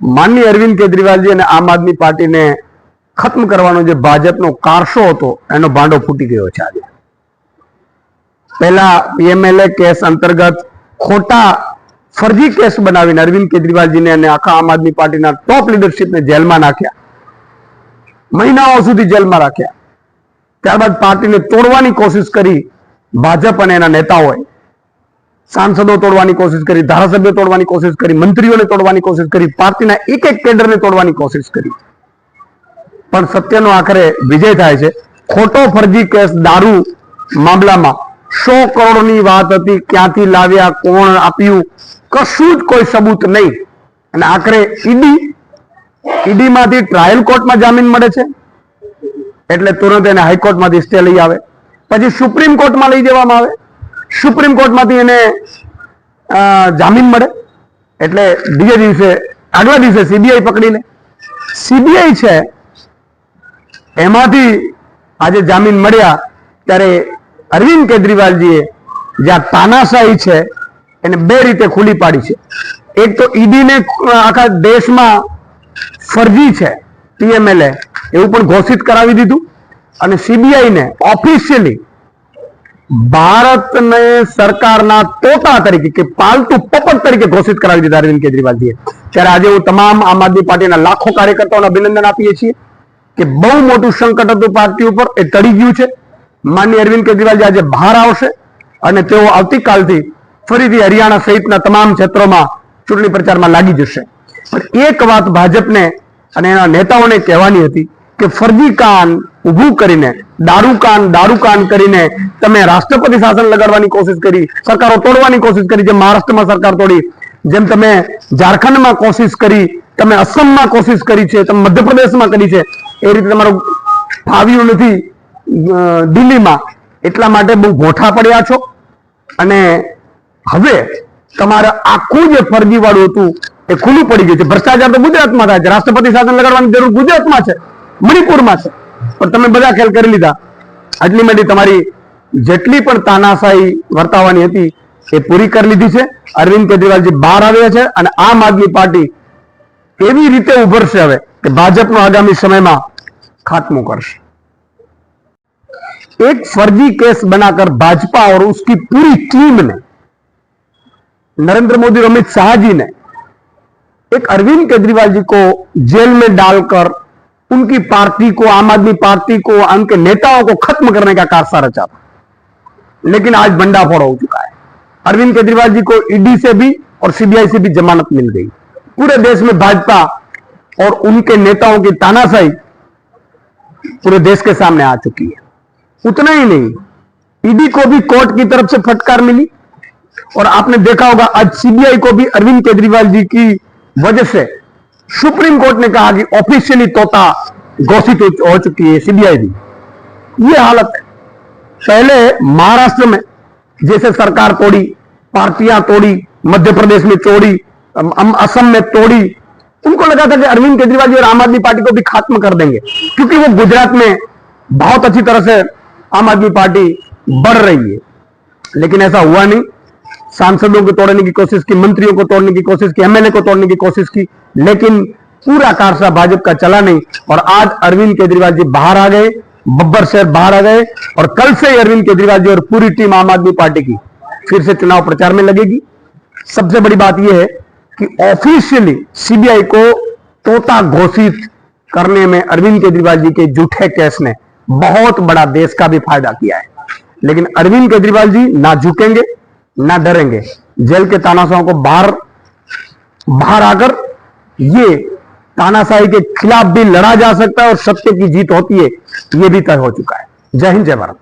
માનનીય અરવિંદ કેજરીવાલજી અને આમ આદમી પાર્ટીને ખત્મ કરવાનો જે ભાજપનો કારસો હતો, એનો ભાંડો ફૂટી ગયો છે આજે. પહેલા પીએમએલએ કેસ અંતર્ગત ખોટા ફરજી કેસ બનાવીને અરવિંદ કેજરીવાલજીને અને આખા આમ આદમી પાર્ટીના ટોપ લીડરશીપને જેલમાં નાખ્યા. મહિનાઓ સુધી જેલમાં રાખ્યા. ત્યારબાદ પાર્ટીને તોડવાની કોશિશ કરી ભાજપ અને એના નેતાઓએ. સાંસદો તોડવાની કોશિશ કરી, ધારાસભ્યો તોડવાની કોશિશ કરી, મંત્રીઓને તોડવાની કોશિશ કરી, પાર્ટીના એક એક કેડરને તોડવાની કોશિશ કરી. પણ સત્યનો આખરે વિજય થાય છે. ખોટો ફરજી કેસ દારૂ મામલામાં સો કરોડની વાત હતી, ક્યાંથી લાવ્યા, કોણ આપ્યું, કશું જ કોઈ સબૂત નહીં. અને આખરે ઈડી, ઈડીમાંથી ટ્રાયલ કોર્ટમાં જામીન મળે છે. એટલે તુરંત એને હાઈકોર્ટમાંથી સ્ટે લઈ આવે. પછી સુપ્રીમ કોર્ટમાં લઈ જવામાં આવે. સુપ્રીમ કોર્ટમાંથી એને જામીન મળે. એટલે બીજે દિવસે, આગલા દિવસે સીબીઆઈ પકડી લે સીબીઆઈ છે, એમાંથી આજે જામીન મળ્યા ત્યારે અરવિંદ કેજરીવાલજીએ જ્યાં તાનાશાહી છે, એને બે રીતે ખુલ્લી પાડી છે. એક તો ઈડીને આખા દેશમાં ફરજી છે પીએમએલએ એવું પણ ઘોષિત કરાવી દીધું. અને સીબીઆઈને ઓફિશિયલી ભારતને સરકારના તોતા તરીકે કે પાલતુ પપટ તરીકે ઘોષિત કરાવી દીધા અરવિંદ કેજરીવાલજીએ. ત્યારે આજે હું તમામ આમ આદમી પાર્ટીના લાખો કાર્યકર્તાઓને અભિનંદન આપીએ છીએ કે બહુ મોટું સંકટ હતું પાર્ટી ઉપર, એ તડી ગયું છે. માનનીય અરવિંદ કેજરીવાલજી આજે બહાર આવશે અને તેઓ આવતીકાલથી ફરીથી હરિયાણા સહિતના તમામ ક્ષેત્રોમાં ચૂંટણી પ્રચારમાં લાગી જશે. પણ એક વાત ભાજપને અને એના નેતાઓને કહેવાની હતી કે ફરજી કાન ઊભું કરીને, દારૂ કાન દારૂ કાન કરીને તમે રાષ્ટ્રપતિ શાસન લગાડવાની કોશિશ કરી, સરકારો તોડવાની કોશિશ કરી જેમ મહારાષ્ટ્રમાં સરકાર તોડી, જેમ તમે ઝારખંડમાં કોશિશ કરી, તમે અસમમાં કોશિશ કરી છે, તમે મધ્યપ્રદેશમાં કરી છે, એ રીતે તમારું ફાવ્યું નથી દિલ્હીમાં. એટલા માટે બહુ ગોઠા પડ્યા છો. અને હવે તમારે આખું જે ફરજીવાળું હતું એ ખુલ્લું પડી ગયું છે. ભ્રષ્ટાચાર તો ગુજરાતમાં થાય છે. રાષ્ટ્રપતિ શાસન લગાડવાની જરૂર ગુજરાતમાં છે. મણિપુરમાં છે પણ તમે બધા ખેલ કરી લીધા આટલી મોટી તમારી જેટલી પણ તાનાશાહી વર્તાવાની હતી એ પૂરી કરી લીધી છે અરવિંદ કેજરીવાલજી બહાર આવ્યા છે અને આમ આદમી પાર્ટી એવી રીતે ઉભરશે હવે કે ભાજપનો આગામી સમયમાં ખાત્મો કરશે एक फर्जी केस बनाकर भाजपा और उसकी पूरी टीम ने नरेंद्र मोदी और अमित शाह जी ने एक अरविंद केजरीवाल जी को जेल में डालकर उनकी पार्टी को, आम आदमी पार्टी को उनके नेताओं को खत्म करने का कारसा रचा था लेकिन आज भंडाफोड़ हो चुका है। अरविंद केजरीवाल जी को ईडी से भी और सीबीआई से भी जमानत मिल गई। पूरे देश में भाजपा और उनके नेताओं की तानाशाही पूरे देश के सामने आ चुकी है। उतना ही नहीं, ईडी को भी कोर्ट की तरफ़ से फटकार मिली। और आपने देखा होगा, आज सीबीआई को भी अरविंद केजरीवाल जी की वजह से सुप्रीम कोर्ट ने कहा कि ऑफिशियली तोता घोषित हो, चुकी है सीबीआई भी। ये हालत है। पहले महाराष्ट्र में जैसे सरकार तोड़ी पार्टियाँ तोड़ी मध्य प्रदेश में तोड़ी असम में तोड़ी उनको लगा था कि अरविंद केजरीवाल जी और आम आदमी पार्टी को भी खत्म कर देंगे क्योंकि वो गुजरात में बहुत अच्छी तरह से आम आदमी पार्टी बढ़ रही है। लेकिन ऐसा हुआ नहीं। सांसदों को तोड़ने की कोशिश की मंत्रियों को तोड़ने की कोशिश की एमएलए को तोड़ने की कोशिश की लेकिन पूरा कारसा भाजपा का चला नहीं। और आज अरविंद केजरीवाल जी बाहर आ गए, बब्बर शहर बाहर आ गए, और कल से अरविंद केजरीवाल जी और पूरी टीम आम आदमी पार्टी की फिर से चुनाव प्रचार में लगेगी। सबसे बड़ी बात यह है कि ऑफिशियली सीबीआई को तोता घोषित करने में अरविंद केजरीवाल जी के झूठे केस ने बहुत बड़ा देश का भी फ़ायदा किया है। लेकिन अरविंद केजरीवाल जी ना झुकेंगे, ना डरेंगे। जेल के तानाशाहों को बाहर बाहर आकर ये तानाशाही के खिलाफ भी लड़ा जा सकता है और सत्य की जीत होती है ये भी तय हो चुका है जय हिंद जय भारत